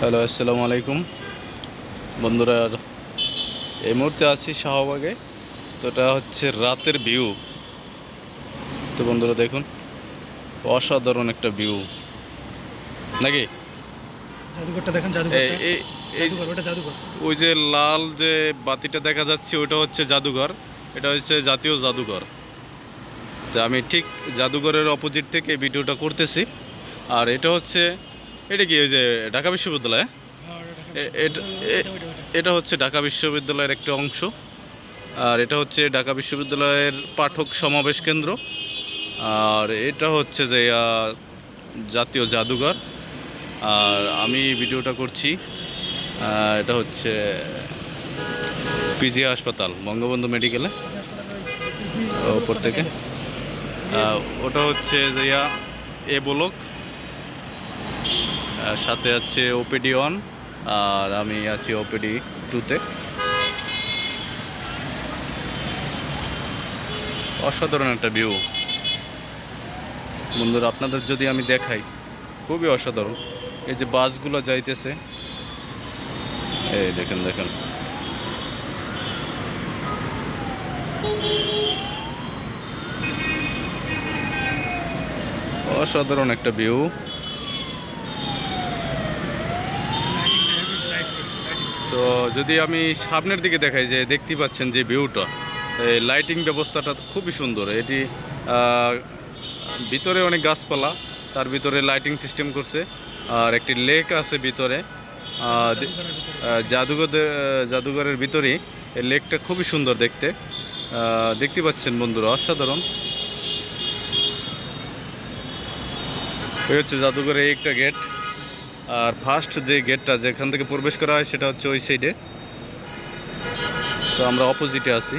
Hello আসসালামু আলাইকুম। বন্ধুরা এই মুহূর্তে আছি শাহবাগে। তো এটা হচ্ছে রাতের ভিউ। তো বন্ধুরা দেখুন অসাধারণ একটা ভিউ। নাকি? জাদুঘরটা দেখেন জাদুঘর এই- এই- এই ওটা জাদুঘর। ওই যে লাল যে বাতিটা দেখা যাচ্ছে ওইটা হচ্ছে জাদুঘর। এটা হচ্ছে জাতীয় জাদুঘর। তো আমি ঠিক জাদুঘরের অপোজিট থেকে ভিডিওটা করতেছি। আর এটা হচ্ছে এটা কি ওই যে ঢাকা বিশ্ববিদ্যালয়? হ্যাঁ? এটা এটা হচ্ছে ঢাকা বিশ্ববিদ্যালয়ের একটা অংশ। আর এটা হচ্ছে ঢাকা বিশ্ববিদ্যালয়ের পাঠক সমাবেশ কেন্দ্র। আর এটা হচ্ছে যে জাতীয় জাদুঘর। আর আমি ভিডিওটা করছি এটা হচ্ছে পিজি হাসপাতাল বঙ্গবন্ধু মেডিকেলে। ওপর থেকে। ওটা হচ্ছে যে এ ব্লক। সাথে আছে ওপিডি ওয়ান আর আমি আছি ওপিডি টুতে অসাধারণ একটা ভিউ বন্ধুরা, আপনাদের যদি আমি দেখাই, খুবই অসাধারণ। এই যে বাসগুলো যাইতেছে, এই দেখেন দেখেন। অসাধারণ একটা ভিউ তো যদি আমি সামনের দিকে দেখাই যে দেখতে পাচ্ছেন যে ভিউটা, এই লাইটিং ব্যবস্থাটা খুবই সুন্দর। এটি ভিতরে অনেক গাছপালা, তার ভিতরে লাইটিং সিস্টেম করছে, আর একটি লেক আছে ভিতরে। জাদুঘর, জাদুঘরের ভিতরেই লেকটা খুবই সুন্দর দেখতে। দেখতে পাচ্ছেন বন্ধুরা, অসাধারণ। এই হচ্ছে জাদুঘরের একটা গেট আর ফার্স্ট যে গেটটা যেখান থেকে প্রবেশ করা হয়, সেটা হচ্ছে ওই সাইডে তো আমরা অপোজিটে আছি।